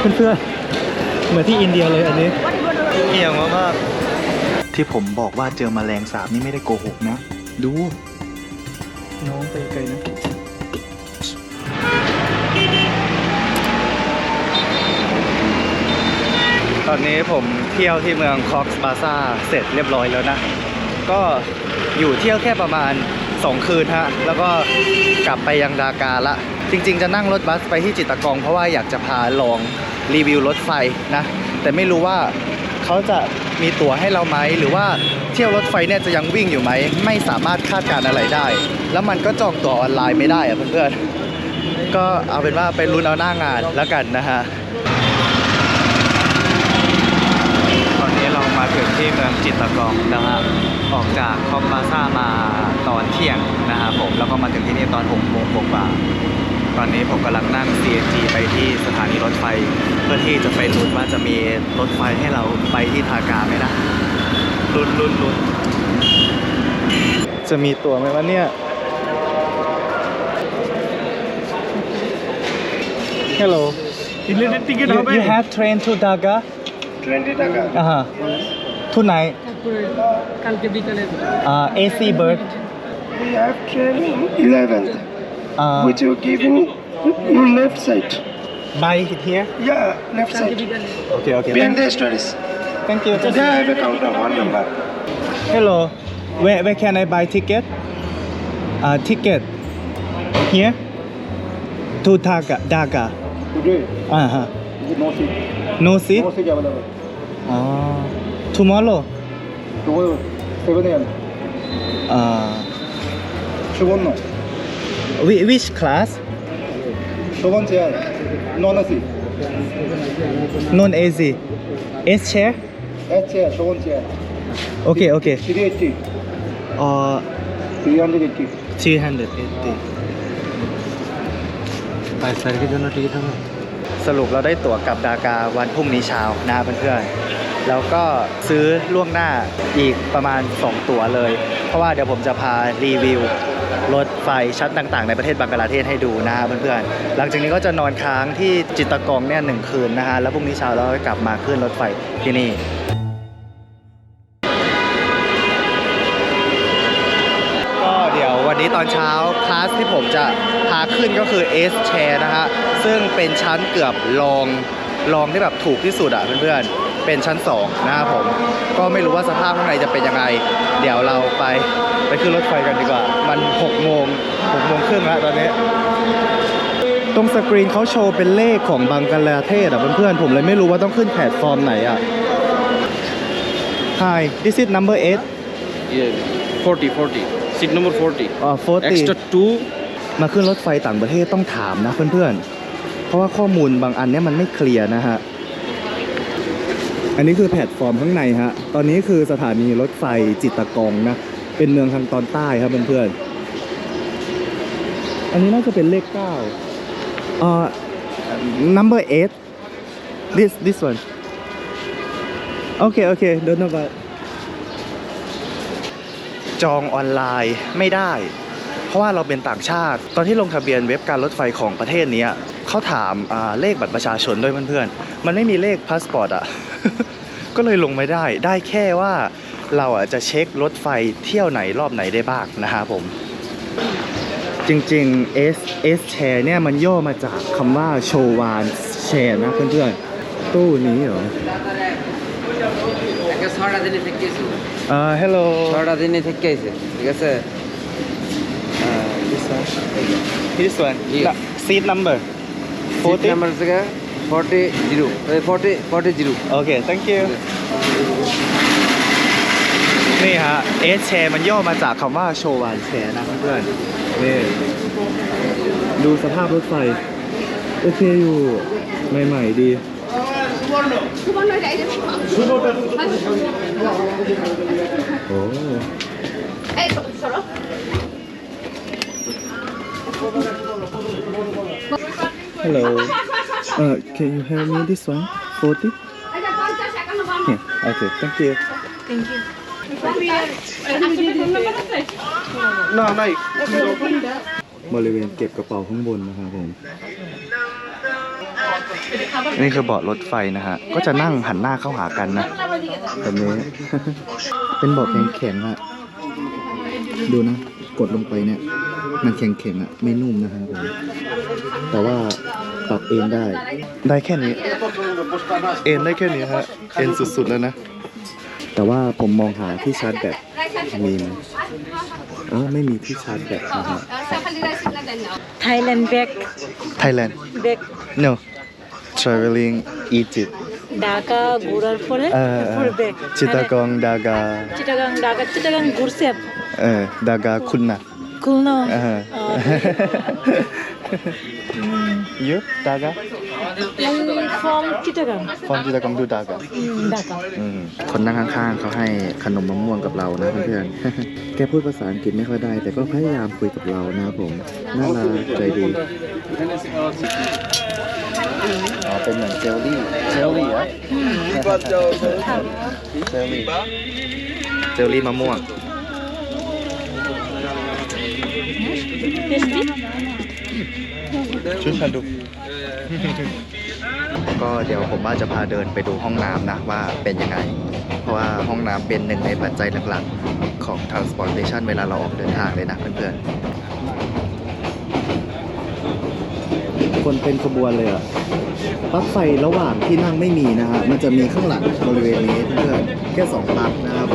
เพื่อนๆเหมือนที่อินเดียเลยอันนี้เงียบมากๆที่ผมบอกว่าเจอแมลงสาบนี่ไม่ได้โกหกนะ ดู น้องไปไกลนะ ตอนนี้ผมเที่ยวที่เมืองคอกส์บาซาเสร็จเรียบร้อยแล้วนะ ก็อยู่เที่ยวแค่ประมาณ 2 คืนฮะ แล้วก็กลับไปยังดากาละ จริง ๆ จะนั่งรถบัสไปที่จิตรกองเพราะว่าอยากจะพาลอง รีวิวรถไฟนะ แต่ไม่รู้ว่าเขาจะมีตั๋วให้เราไหม หรือว่าเที่ยวรถไฟเนี่ยจะยังวิ่งอยู่ไหม ไม่สามารถคาดการณ์อะไรได้ แล้วมันก็จองตั๋วออนไลน์ไม่ได้อะเพื่อนๆ ก็เอาเป็นว่าไปลุ้นเอาหน้างานแล้วกันนะฮะตอนนี้เรามาถึงที่เมืองจิตรกองนะฮะออกจากคอมบาซ่ามาตอนเที่ยงนะครับผมแล้วก็มาถึงที่นี่ตอน6โมงกว่า ตอนนี้ผมกำลังนั่ง CNG ไปที่สถานีรถไฟ เพื่อที่จะไปลุ้นว่าจะมีรถไฟให้เราไปที่ทากาไหมนะลุ้นลุ้นลุ้นจะมีตั๋วไหมวะเนี่ยฮัลโหล you you have train to Daga Train to Daga อ่าฮะ tonight AC bird we have train 11 Uh, Would you give me left side? By here? Yeah, left side. Okay, okay. Behind the stories. Thank you. They have a counter one number. Hello. Where, where can I buy ticket? Uh, ticket. Here? To Dhaka. Dhaka. Today? Uh-huh. No seat. No seat? No seat available. Oh. Tomorrow? Tomorrow. 7 a.m. Uh. 15분 whi- which class 두 번째 노너시 non AC S chair H 두 번째 okay okay 380 uh 380 380ไปสายที่จนนาทีเท่าไหร่สรุปเราได้ตั๋วกลับดากาวันพรุ่งนี้เช้านะเพื่อนๆ แล้วก็ซื้อล่วงหน้าอีกประมาณ 2 ตั๋วเลย เพราะว่าเดี๋ยวผมจะพารีวิว รถไฟชั้นต่าง ๆ ในประเทศบังกลาเทศให้ดูนะฮะเพื่อนๆ หลังจากนี้ก็จะนอนค้างที่จิตกองเนี่ยหนึ่งคืนนะฮะแล้วพรุ่งนี้เช้าเราก็กลับมาขึ้นรถไฟที่นี่ก็เดี๋ยววันนี้ตอนเช้าคลาสที่ผมจะพาขึ้นก็คือ S Chair นะฮะซึ่งเป็นชั้นเกือบรองรองที่แบบถูกที่สุดอะเพื่อนๆ เป็นชั้น2นะครับผม ก็ไม่รู้ว่าสภาพข้างในจะเป็นยังไง เดี๋ยวเราไปไปขึ้นรถไฟกันดีกว่า มัน6โมง6โมงครึ่งแล้วตอนนี้ ตรงสกรีนเขาโชว์เป็นเลขของบังกลาเทศอะเพื่อนๆผมเลยไม่รู้ว่าต้องขึ้นแพลตฟอร์มไหนอะ Hi this is number 8 Yeah, 40, 40. Seat number 40. อ่า40 Extra 2. มาขึ้นรถไฟต่างประเทศต้องถามนะเพื่อนๆ เพราะว่าข้อมูลบางอันเนี้ยมันไม่เคลียร์นะฮะ อันนี้คือแพลตฟอร์มข้างในฮะ ตอนนี้คือสถานีรถไฟจิตรกองนะ เป็นเมืองทางตอนใต้ครับเพื่อนๆ อันนี้น่าจะเป็นเลขเก้าเอ่อ number eight this this one โอเคโอเค don't know about จองออนไลน์ไม่ได้ เพราะว่าเราเป็นต่างชาติ ตอนที่ลงทะเบียนเว็บการรถไฟของประเทศนี้ เขาถามอ่าเลขบัตรประชาชนด้วยเพื่อนๆ มันไม่มีเลขพาสปอร์ตอ่ะ ก็เลยลงไม่ได้ ได้แค่ว่าเราอ่ะจะเช็ครถไฟเที่ยวไหนรอบไหนได้บ้างนะฮะผม จริงๆ S S share เนี่ยมันย่อมาจากคำว่าโชวานแชร์นะเพื่อนๆ ตู้นี้เหรอ একটা ছটা দিনে থেকে গেছেอ่า hello ছটা দিনে থেকে গেছে ঠিক আছে this one this one Yes. seat number Forty మెంబర్స్గా forty zero forty forty zero okay thank you นี่ฮะเอสแชร์มันย่อมาจากคำว่าโชวานแชร์นะเพื่อนนี่ดูสภาพรถไฟโอเคอยู่ใหม่ๆดี โอ้ เอ้ Hello. Uh, can you help me this one? 40? Yeah. Okay, thank you. Thank you. No, no. บริเวณเก็บกระเป๋าข้างบนนะครับผม นี่คือเบาะรถไฟนะฮะ ก็จะนั่งหันหน้าเข้าหากันนะแบบนี้ เป็นเบาะแข็งๆอะดูนะ กดลงไปเนี่ย มันแข็งๆอะไม่นุ่มนะครับผม แต่ว่า ปรับเอนได้ ได้แค่นี้ เอนได้แค่นี้ฮะ เอนสุดๆแล้วนะ แต่ว่าผมมองหาที่ชาร์จแบตมีไหมอ๋อไม่มีที่ชาร์จแบตนะฮะ Thailand back Thailand back no traveling Egypt Dhaka ঘোরার পরে তারপর back চিটাগং দাগা চিটাগাং ঢাকা চিটাগাং ঘুরছে 어 দাগা Khulna Kulno. Uh-huh. you, Daga? I'm from Chittagong. From Chittagong คนนั่งข้างๆเขาให้ขนมมะม่วงกับเรานะเพื่อนแกพูดภาษาอังกฤษไม่ค่อยได้ แต่ก็พยายามคุยกับเรานะผม น่ารักใจดีอ๋อเป็นเหมือนเจลลี่ เจลลี่อะเจลลี่ เจลลี่มะม่วง ช่วยฉันดูก็เดี๋ยวผมว่าจะพาเดินไปดูห้องน้ำนะว่าเป็นยังไง เพราะว่าห้องน้ำเป็นหนึ่งในปัจจัยหลักๆ ของ transportation เวลาเราออกเดินทางเลยนะเพื่อนๆ คนเป็นขบวนเลยอะปลั๊กไฟระหว่างที่นั่งไม่มีนะฮะ มันจะมีข้างหลังบริเวณนี้เพื่อนๆแค่สองปลั๊กนะครับ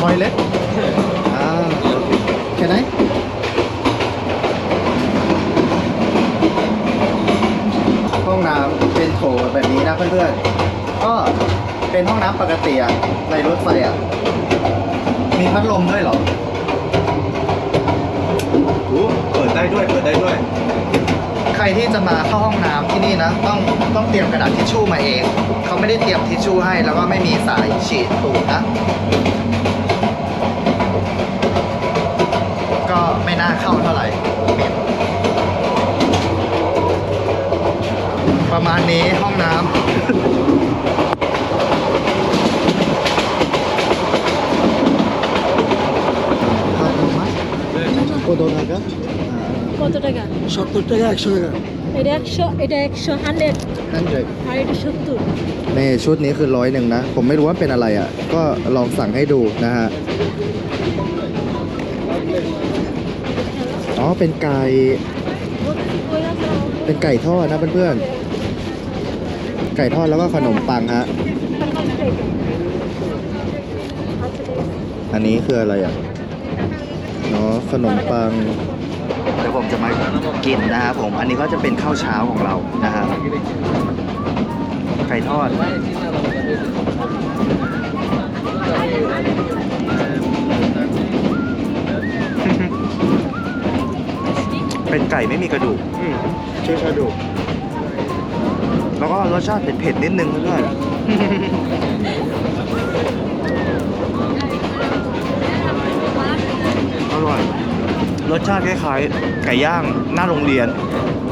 ทอยเล็ตอ่า แค่ไหนห้องน้ำเป็นโถแบบนี้นะเพื่อนๆ ก็เป็นห้องน้ำปกติอะในรถไฟอะมีพัดลมด้วยเหรอโอ้เปิดได้ด้วย เปิดได้ด้วย ใครที่จะมาเข้าห้องน้ำที่นี่นะ ต้องต้องเตรียมกระดาษทิชชู่มาเอง เขาไม่ได้เตรียมทิชชู่ให้ แล้วก็ไม่มีสายฉีดตูดนะก็ไม่น่าเข้าเท่าไหร่เหม็น ประมาณนี้ห้องน้ำโคโดนาก็ কত টাকা সত্তর টাকা একশো টাকা এটা একশো এটা একশো হান্ড্রেড ฮันเดร আর এটা সত্তর นี่ชุดนี้คือร้อยหนึ่งนะ ผมไม่รู้ว่าเป็นอะไรอ่ะ ก็ลองสั่งให้ดูนะฮะ อ๋อ เป็นไก่ เป็นไก่ทอดนะเพื่อนๆ ไก่ทอดแล้วก็ขนมปังฮะ อันนี้คืออะไรอะเนาะขนมปังเดี๋ยวผมจะมากินนะครับผม อันนี้ก็จะเป็นข้าวเช้าของเรานะฮะ ไก่ทอด เป็นไก่ไม่มีกระดูกช่วยกระดูก แล้วก็รสชาติเผ็ดๆนิดนึงเพื่อนๆอร่อย รสชาติคล้ายๆไก่ย่างหน้าโรงเรียน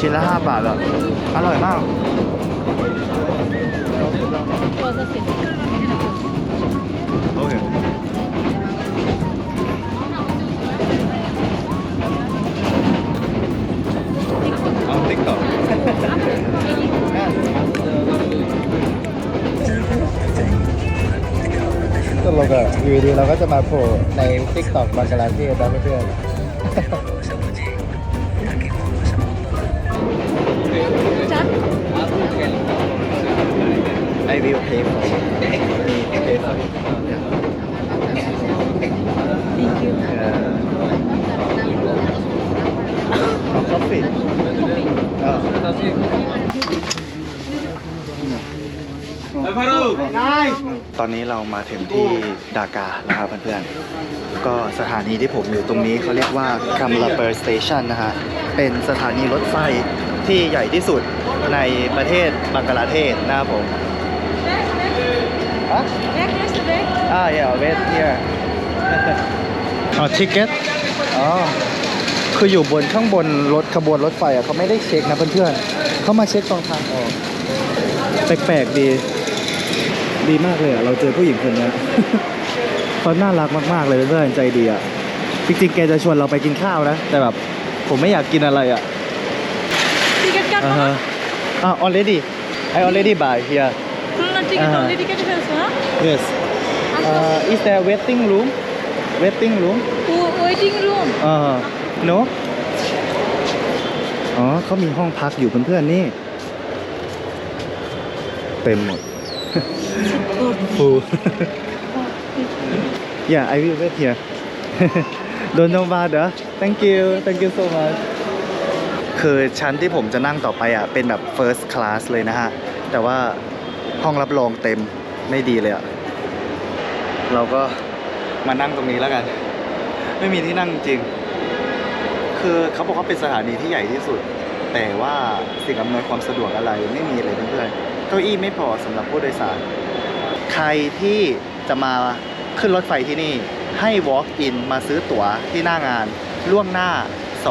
ชิ้นละ 5 บาทอะอร่อยมาก โอเค เอา ติ๊กต็อกตลกอะอยู่ดีๆเราก็จะมาโผล่ในติ๊กต็อกบังกลาเทศนะเพื่อนๆ I will pay for it. Coffee. Oh. ตอนนี้เรามาถึงที่ดากาแล้วครับเพื่อนๆ ก็สถานีที่ผมอยู่ตรงนี้เขาเรียกว่าคัมลาเบอร์สเตชันนะฮะ เป็นสถานีรถไฟที่ใหญ่ที่สุดในประเทศบังกลาเทศนะครับผมอะ back where's the back อ่า yeah wait here อ๋อ ticket อ๋อ คืออยู่บนข้างบนรถขบวนรถไฟอะเขาไม่ได้เช็คนะเพื่อนๆเขามาเช็คตรงทางออกแปลกๆดี ดีมากเลยอะเราเจอผู้หญิงคนนี้เขาน่ารักมากๆเลยเพื่อนใจดีอะจริงๆแกจะชวนเราไปกินข้าวนะ แต่แบบผมไม่อยากกินอะไรอะอ่าฮอ่า already I already buy here uh-huh. yes uh, is there waiting room waiting room waiting room uh-huh. Room Uh huh. No. อ๋อเขามีห้องพักอยู่เพื่อนๆนี่ เต็มหมด Full. yeah, I will wait here. Don't know bother. Thank you. Thank you so much. คือชั้นที่ผมจะนั่งต่อไปอะ เป็นแบบ first class เลยนะฮะ แต่ว่าห้องรับรองเต็มไม่ดีเลยอะ เราก็มานั่งตรงนี้แล้วกัน ไม่มีที่นั่งจริง คือเขาบอกว่าเป็นสถานีที่ใหญ่ที่สุด แต่ว่าสิ่งอำนวยความสะดวกอะไรไม่มีเลยเพื่อนๆเก้าอี้ไม่พอสำหรับผู้โดยสาร ใครที่จะมาขึ้นรถไฟที่นี่ให้ walk in มาซื้อตั๋วที่หน้างานล่วงหน้า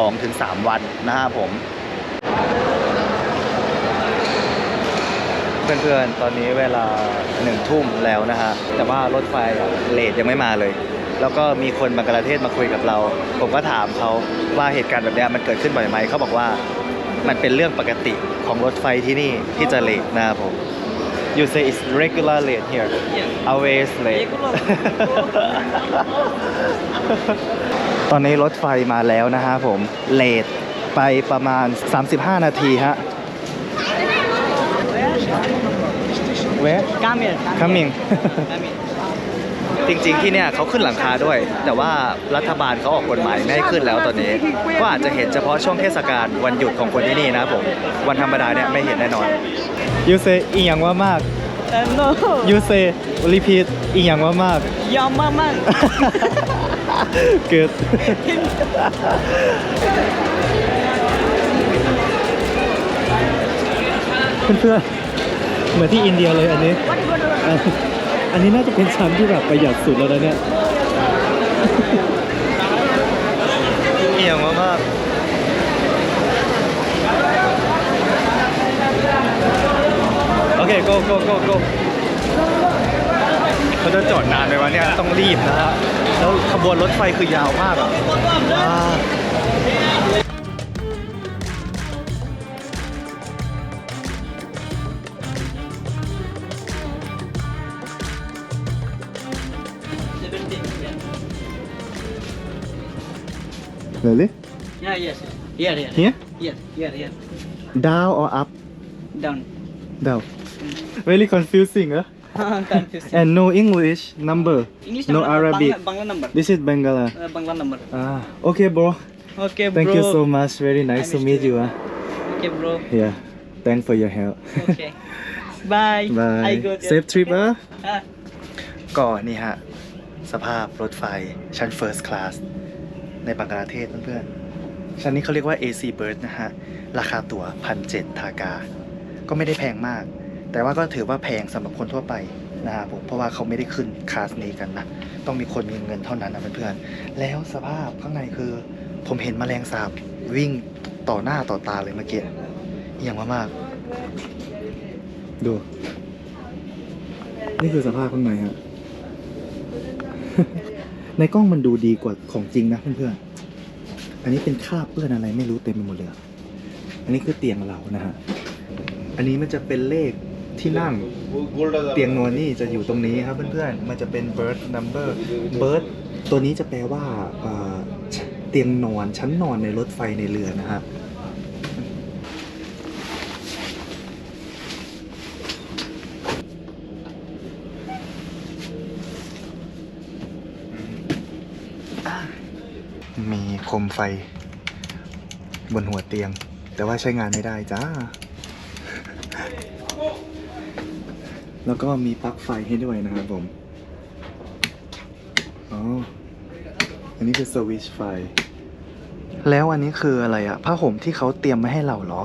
2-3 วันนะครับผม เพื่อนๆ ตอนนี้เวลาหนึ่งทุ่มแล้วนะฮะ แต่ว่ารถไฟเลทยังไม่มาเลย แล้วก็มีคนบังกลาเทศมาคุยกับเรา ผมก็ถามเขาว่าเหตุการณ์แบบเนี้ยมันเกิดขึ้นบ่อยไหมเขาบอกว่ามันเป็นเรื่องปกติของรถไฟที่นี่ที่จะเลทนะครับผม You say it's regular late here always late ตอนนี้รถไฟมาแล้วนะฮะผมเลทไปประมาณ 35 นาทีฮะ Where Come here. coming จริง ๆ ที่เนี่ยเขาขึ้นหลังคาด้วย แต่ว่ารัฐบาลเขาออกกฎหมายไม่ให้ขึ้นแล้วตอนนี้ ก็อาจจะเห็นเฉพาะช่วงเทศกาลวันหยุดของคนที่นี่นะครับผมวันธรรมดาเนี่ยไม่เห็นแน่นอน You say อีหยังว่ามาก Uh, no. You say repeat อีหยังว่ามาก Your mama. Good เพื่อนๆเหมือนที่อินเดียเลยอันนี้อัน อันนี้น่าจะเป็นชั้นที่แบบประหยัดสุดแล้วนะเนี่ยเอียงมากโอเค go go go go เขาจะจอดนานไหมวะเนี่ย ต้องรีบนะฮะ แล้วขบวนรถไฟคือยาวมากอะ เลย Yeah, yes. Here, here. Here? Here, here, here. down or up Down. down very confusing เหรอ Confusing. and no English number English no number, Arabic Bangla, Bangla number. this is Bangla Uh, Bangla number. ah okay bro Okay, bro. thank you so much very nice I to miss meet you. you ah Okay, bro. yeah thanks for your help Okay. Bye. I bye go there. safe trip อะ Ah. ก็นี่ฮะ สภาพรถไฟชั้น First Class ในบังกลาเทศเพื่อนๆชั้นนี้เขาเรียกว่า AC Bird นะฮะ ราคาตั๋วพันเจ็ดทากา ก็ไม่ได้แพงมาก แต่ว่าก็ถือว่าแพงสำหรับคนทั่วไปนะครับผมเพราะว่าเขาไม่ได้ขึ้นคลาสนี้กันนะ ต้องมีคนมีเงินเท่านั้นนะเพื่อนๆ แล้วสภาพข้างในคือ ผมเห็นแมลงสาบวิ่งต่อหน้าต่อตาเลยเมื่อกี้อย่างมากๆ ดู นี่คือสภาพข้างในฮะ ในกล้องมันดูดีกว่าของจริงนะเพื่อนๆ อันนี้เป็นคราบเปื้อนอะไรไม่รู้เต็มไปหมดเลย อันนี้คือเตียงเรานะฮะ อันนี้มันจะเป็นเลขที่นั่ง เตียงนอนนี่จะอยู่ตรงนี้ครับเพื่อนๆ มันจะเป็น bird number bird ตัวนี้จะแปลว่าเอ่อเตียงนอนชั้นนอนในรถไฟในเรือนะฮะ มีโคมไฟ บนหัวเตียง แต่ว่าใช้งานไม่ได้จ้า แล้วก็มีปลั๊กไฟให้ด้วยนะครับผม อ๋อ อันนี้คือสวิตช์ไฟ แล้วอันนี้คืออะไรอะผ้าห่มที่เขาเตรียมมาให้เราเหรอ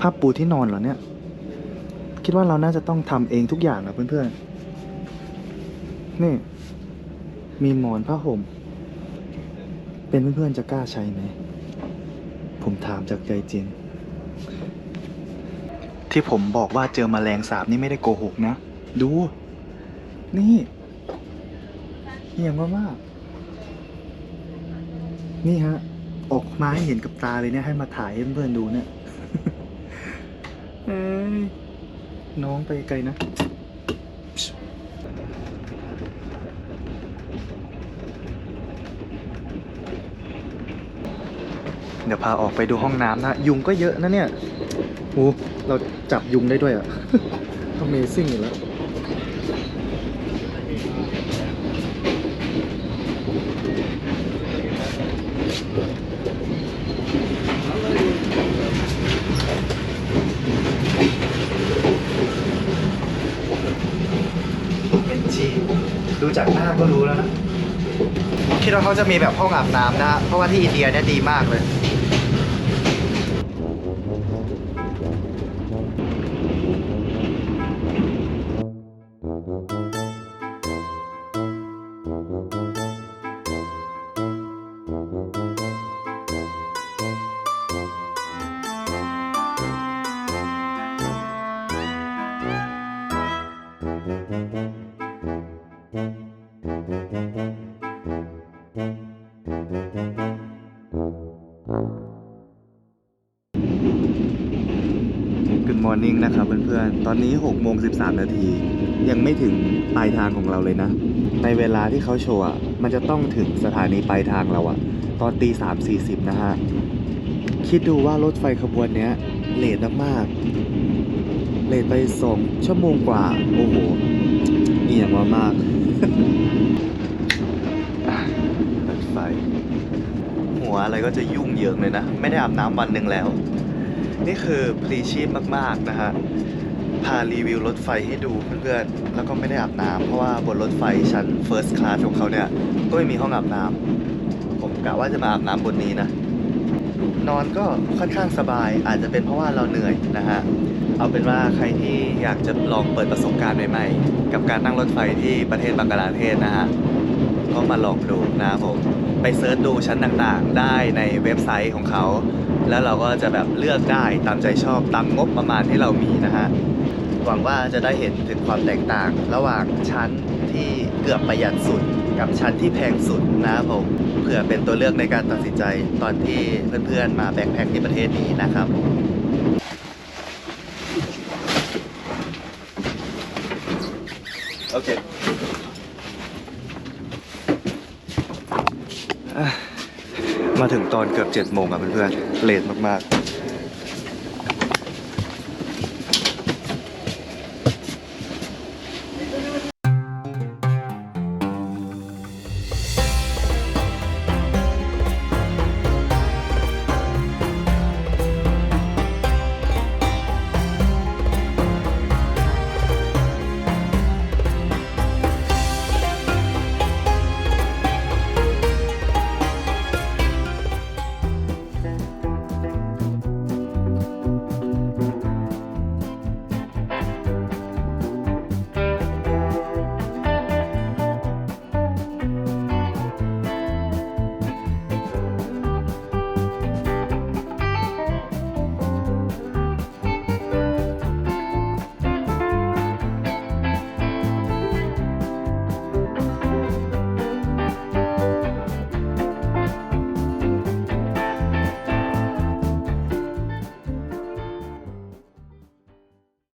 ผ้าปูที่นอนเหรอเนี่ย คิดว่าเราน่าจะต้องทำเองทุกอย่างนะเพื่อนๆ นี่ มีหมอนผ้าห่ม เป็นเพื่อนๆจะกล้าใช้ไหม ผมถามจากใจจริง ที่ผมบอกว่าเจอมแมลงสาบนี่ไม่ได้โกหกนะ ดู นี่เหี้ยมากๆนี่ฮะ ออกมาให้เห็นกับตาเลยเนี่ยให้มาถ่ายให้เพื่อนๆดูเนี่ยเอ้ยน้องไปไกลนะ เดี๋ยวพาออกไปดูห้องน้ำนะ ยุงก็เยอะนะเนี่ยโอ้เราจับยุงได้ด้วยอะ Amazing อยู่แล้วเป็นจีดูจากหน้าก็รู้แล้วนะ คิดว่าเขาจะมีแบบห้องอาบน้ำนะฮะเพราะว่าที่อินเดียเนี่ยดีมากเลย Good morning นะครับเพื่อนๆ ตอนนี้6โมง13 นาที ยังไม่ถึงปลายทางของเราเลยนะ ในเวลาที่เขาโชว์มันจะต้องถึงสถานีปลายทางเราอะตอนตี3 40นะฮะ คิดดูว่ารถไฟขบวนเนี้ยเลทมากๆเลทไป2ชั่วโมงกว่า โอ้โหเอียงมามากรถไฟ หัวอะไรก็จะยุ่งเหยิงเลยนะ ไม่ได้อาบน้ำวันหนึ่งแล้ว นี่คือพลีชีพมากๆนะฮะพารีวิวรถไฟให้ดูเพื่อนๆ แล้วก็ไม่ได้อาบน้ำเพราะว่าบนรถไฟชั้น First Class ของเขาเนี่ย ก็ไม่มีห้องอาบน้ำผมกะว่าจะมาอาบน้ำบนนี้นะ นอนก็ค่อนข้างสบายอาจจะเป็นเพราะว่าเราเหนื่อยนะฮะ เอาเป็นว่าใครที่อยากจะลองเปิดประสบการณ์ใหม่ๆ กับการนั่งรถไฟที่ประเทศบังกลาเทศนะฮะ ก็มาลองดูนะผม ไปเซิร์ชดูชั้นต่างๆ ได้ในเว็บไซต์ของเขา แล้วเราก็จะแบบเลือกได้ตามใจชอบตามงบประมาณที่เรามีนะฮะหวังว่าจะได้เห็นถึงความแตกต่าง ระหว่างชั้นที่เกือบประหยัดสุด กับชั้นที่แพงสุดนะครับผมเผื่อเป็นตัวเลือกในการตัดสินใจตอนที่เพื่อนๆมาแบ็คแพคที่ประเทศนี้นะครับโอเค มาถึงตอนเกือบ7โมงอะเพื่อนๆเลทมากๆ